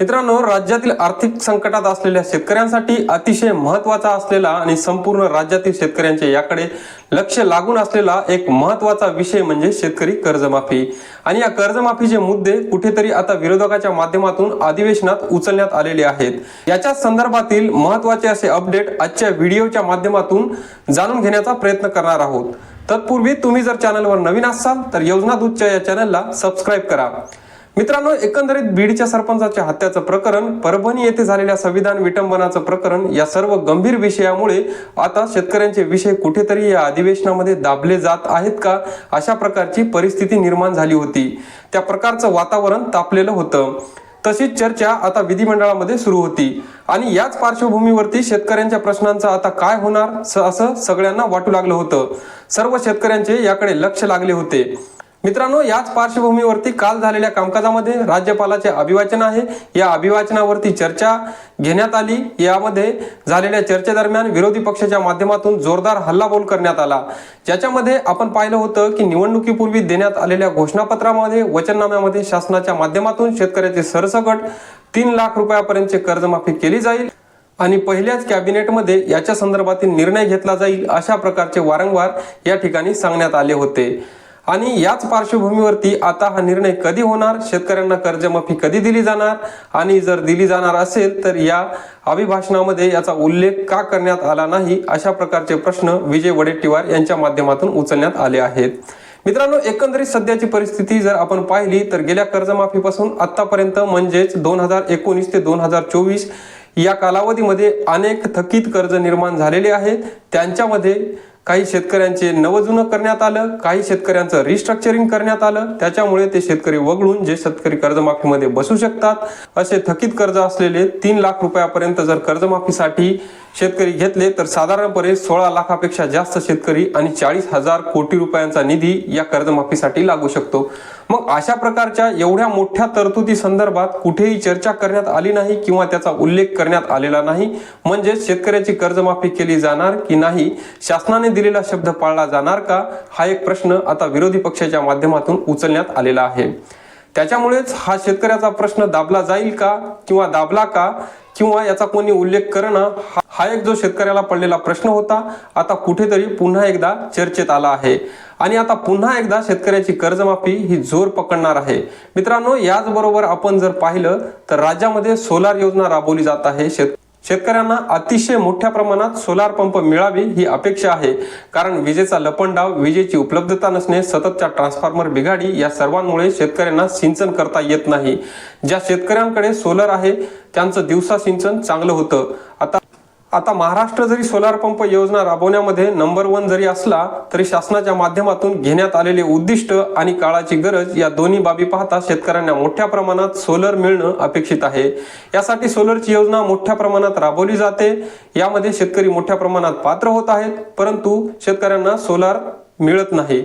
मित्रांनो राज्यातील आर्थिक संकटात असलेल्या शेतकऱ्यांसाठी अतिशय महत्त्वाचा असलेला आणि संपूर्ण राज्यातील शेतकऱ्यांचे याकडे लक्ष लागून असलेला एक महत्त्वाचा विषय म्हणजे शेतकरी कर्जमाफी. आणि या कर्जमाफीचे मुद्दे कुठेतरी आता विरोधकाच्या माध्यमातून अधिवेशनात उचलण्यात आलेले आहेत. याच्या संदर्भातील महत्त्वाचे असे अपडेट आजच्या व्हिडिओच्या माध्यमातून जाणून घेण्याचा प्रयत्न करणार आहोत. तत्पूर्वी तुम्ही जर चॅनलवर नवीन असाल तर योजना दूतच्या या चॅनलला सबस्क्राईब करा. मित्रांनो एकंदरीत बीडच्या सरपंचाच्या हत्याचं प्रकरण परभणी येथे झालेल्या संविधान विटंबनाचं प्रकरण या सर्व गंभीर विषयामुळे आता शेतकऱ्यांचे विषय कुठेतरी या अधिवेशनामध्ये दाबले जात आहेत का? अशा प्रकारची परिस्थिती निर्माण झाली होती. त्या प्रकारचं वातावरण तापलेलं होतं. तशीच चर्चा आता विधिमंडळामध्ये सुरू होती. आणि याच पार्श्वभूमीवरती शेतकऱ्यांच्या प्रश्नांचं आता काय होणार असं सगळ्यांना वाटू लागलं होतं. सर्व शेतकऱ्यांचे याकडे लक्ष लागले होते. मित्रांनो याच पार्श्वभूमीवरती काल झालेल्या कामकाजामध्ये राज्यपालाचे अभिवाचन आहे. या अभिवाचनावरती चर्चा घेण्यात आली. यामध्ये झालेल्या चर्चेदरम्यान विरोधी पक्षाच्या माध्यमातून जोरदार हल्लाबोल करण्यात आला. ज्याच्यामध्ये आपण पाहिलं होतं की निवडणुकीपूर्वी देण्यात आलेल्या घोषणापत्रामध्ये वचननाम्यामध्ये शासनाच्या माध्यमातून शेतकऱ्याचे सरसकट तीन लाख रुपयापर्यंतचे कर्जमाफी केली जाईल आणि पहिल्याच कॅबिनेटमध्ये याच्या संदर्भातील निर्णय घेतला जाईल अशा प्रकारचे वारंवार या ठिकाणी सांगण्यात आले होते. आणि याच पार्श्वभूमीवरती आता हा निर्णय कधी होणार? शेतकऱ्यांना कर्जमाफी कधी दिली जाणार? आणि जर दिली जाणार असेल तर या अभिभाषणामध्ये याचा उल्लेख का करण्यात आला नाही? अशा प्रकारचे प्रश्न विजय वडेट्टीवार यांच्या माध्यमातून उचलण्यात आले आहेत. मित्रांनो एकंदरीत सध्याची परिस्थिती जर आपण पाहिली तर गेल्या कर्जमाफीपासून आतापर्यंत म्हणजेच दोन हजार एकोणीस ते दोन हजार चोवीस या कालावधीमध्ये अनेक थकीत कर्ज निर्माण झालेले आहेत. त्यांच्यामध्ये काही शेतकऱ्यांचे नवजुनं करण्यात आलं काही शेतकऱ्यांचं रिस्ट्रक्चरिंग करण्यात आलं. त्याच्यामुळे ते शेतकरी वगळून जे शेतकरी कर्जमाफीमध्ये बसू शकतात असे थकीत कर्ज असलेले तीन लाख रुपयापर्यंत जर कर्जमाफीसाठी शेतकरी घेतले तर साधारणपणे सोळा लाखापेक्षा जास्त शेतकरी आणि चाळीस हजार कोटी रुपयांचा निधी या कर्जमाफीसाठी लागू शकतो. मग अशा प्रकारच्या एवढ्या मोठ्या तरतुदी संदर्भात कुठेही चर्चा करण्यात आली नाही किंवा त्याचा उल्लेख करण्यात आलेला नाही म्हणजे शेतकऱ्याची कर्जमाफी केली जाणार की नाही शासनाने दिलेला शब्द पाळला जाणार का हा एक प्रश्न आता विरोधी पक्षाच्या माध्यमातून उचलण्यात आलेला आहे. त्याच्यामुळेच हा शेतकऱ्याचा प्रश्न दाबला जाईल का किंवा दाबला का? किंवा याचा कोणी उल्लेख करणं? हा- एक जो शेतकऱ्याला पडलेला प्रश्न होता आता कुठेतरी पुन्हा एकदा चर्चेत आला आहे. आणि आता पुन्हा एकदा शेतकऱ्याची कर्जमाफी ही जोर पकडणार आहे. मित्रांनो याचबरोबर आपण जर पाहिलं तर राज्यामध्ये सोलार योजना राबवली जात आहे. शेत शेतकऱ्यांना अतिशय मोठ्या प्रमाणात सोलार पंप मिळावी ही अपेक्षा आहे. कारण विजेचा लपंडाव विजेची उपलब्धता नसणे सततच्या ट्रान्सफॉर्मर बिघाडी या सर्वांमुळे शेतकऱ्यांना सिंचन करता येत नाही. ज्या शेतकऱ्यांकडे सोलर आहे त्यांचं दिवसा सिंचन चांगलं होतं. आता आता महाराष्ट्र जरी सोलार पंप योजना राबवण्यामध्ये नंबर वन जरी असला तरी शासनाच्या माध्यमातून घेण्यात आलेले उद्दिष्ट आणि काळाची गरज या दोन्ही बाबी पाहता शेतकऱ्यांना मोठ्या प्रमाणात सोलर मिळणं अपेक्षित आहे. यासाठी सोलरची योजना मोठ्या प्रमाणात राबवली जाते. यामध्ये शेतकरी मोठ्या प्रमाणात पात्र होत आहेत परंतु शेतकऱ्यांना सोलार मिळत नाही.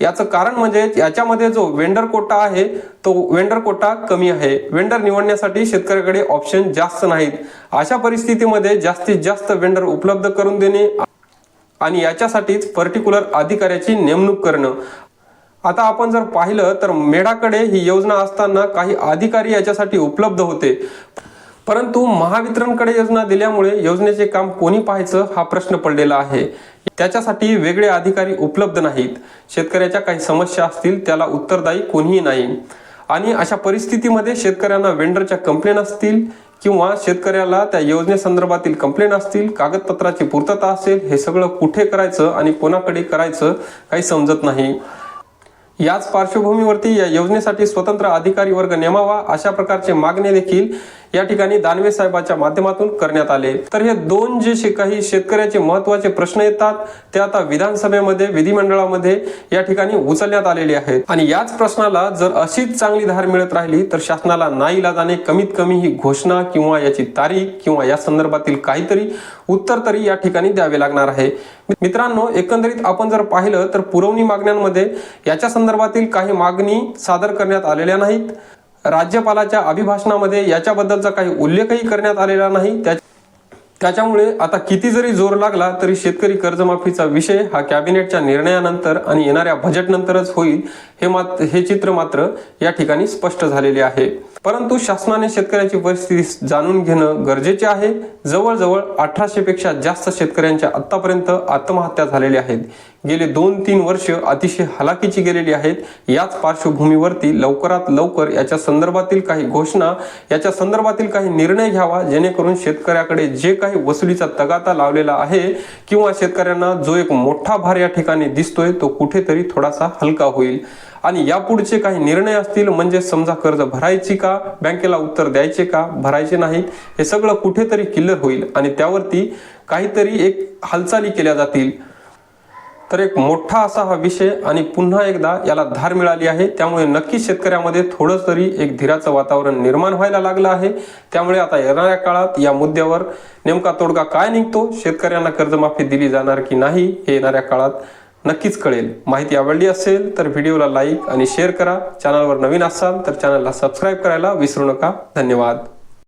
याचं कारण म्हणजे याच्यामध्ये जो वेंडर कोटा आहे तो वेंडर कोटा कमी आहे. वेंडर निवडण्यासाठी शेतकऱ्याकडे ऑप्शन जास्त नाहीत. अशा परिस्थितीमध्ये जास्तीत जास्त वेंडर उपलब्ध करून देणे आणि याच्यासाठीच पर्टिक्युलर अधिकाऱ्याची नेमणूक करणं. आता आपण जर पाहिलं तर मेढाकडे ही योजना असताना काही अधिकारी याच्यासाठी उपलब्ध होते. परंतु महावितरणकडे योजना दिल्यामुळे योजनेचे काम कोणी पाहायचं हा प्रश्न पडलेला आहे. त्याच्यासाठी वेगळे अधिकारी उपलब्ध नाहीत. शेतकऱ्याच्या काही समस्या असतील त्याला उत्तरदायी कोणीही नाही. आणि अशा परिस्थितीमध्ये शेतकऱ्यांना वेंडरच्या कंप्लेन असतील किंवा शेतकऱ्याला त्या योजनेसंदर्भातील कंप्लेन असतील कागदपत्राची पूर्तता असेल हे सगळं कुठे करायचं आणि कोणाकडे करायचं काही समजत नाही. याच पार्श्वभूमीवरती या योजनेसाठी स्वतंत्र अधिकारी वर्ग नेमावा अशा प्रकारचे मागणी देखील या ठिकाणी दानवे साहेबाच्या माध्यमातून करण्यात आले. तर हे दोन जे काही शेतकऱ्याचे महत्त्वाचे प्रश्न येतात ते आता विधानसभेमध्ये विधिमंडळामध्ये या ठिकाणी उचलण्यात आलेले आहेत. आणि याच प्रश्नाला जर अशीच चांगली धार मिळत राहिली तर शासनाला नाईलाजाने कमीत कमी ही घोषणा किंवा याची तारीख किंवा या संदर्भातील काहीतरी उत्तर तरी या ठिकाणी द्यावे लागणार आहे. मित्रांनो एकंदरीत आपण जर पाहिलं तर पुरवणी मागण्यांमध्ये याच्या संदर्भातील काही मागणी सादर करण्यात आलेल्या नाहीत. राज्यपालाच्या अभिभाषणामध्ये याच्याबद्दलचा काही उल्लेखही करण्यात आलेला नाही. त्या त्याच्यामुळे आता किती जरी जोर लागला तरी शेतकरी कर्जमाफीचा विषय हा कॅबिनेटच्या निर्णयानंतर आणि येणाऱ्या बजेटनंतरच होईल हे मात्र हे चित्र मात्र या ठिकाणी स्पष्ट झालेले आहे. परंतु शासनाने शेतकऱ्याची परिस्थिती जाणून घेणं गरजेचे आहे. जवळजवळ अठराशे पेक्षा जास्त शेतकऱ्यांच्या आतापर्यंत आत्महत्या झालेल्या आहेत. गेले दोन तीन वर्ष अतिशय हलाखीची गेलेली आहेत. याच पार्श्वभूमीवरती लवकरात लवकर याच्या संदर्भातील काही घोषणा याच्या संदर्भातील काही निर्णय घ्यावा जेणेकरून शेतकऱ्याकडे जे काही वसुलीचा तगाता लावलेला आहे किंवा शेतकऱ्यांना जो एक मोठा भार या ठिकाणी दिसतोय तो कुठेतरी थोडासा हलका होईल. आणि यापुढचे काही निर्णय असतील म्हणजे समजा कर्ज भरायची का बँकेला उत्तर द्यायचे का भरायचे नाहीत हे सगळं कुठेतरी क्लिअर होईल. आणि त्यावरती काहीतरी एक हालचाली केल्या जातील. तर एक मोठा असा हा विषय आणि पुन्हा एकदा याला धार मिळाली आहे. त्यामुळे नक्कीच शेतकऱ्यामध्ये थोडं तरी एक धीराचं वातावरण निर्माण व्हायला लागलं आहे. त्यामुळे आता येणाऱ्या काळात या मुद्द्यावर नेमका तोडगा काय निघतो शेतकऱ्यांना कर्जमाफी दिली जाणार की नाही हे येणाऱ्या काळात नक्कीच कळेल. माहिती आवडली असेल तर व्हिडिओला लाईक आणि शेअर करा. चॅनलवर नवीन असाल तर चॅनलला सबस्क्राईब करायला विसरू नका. धन्यवाद.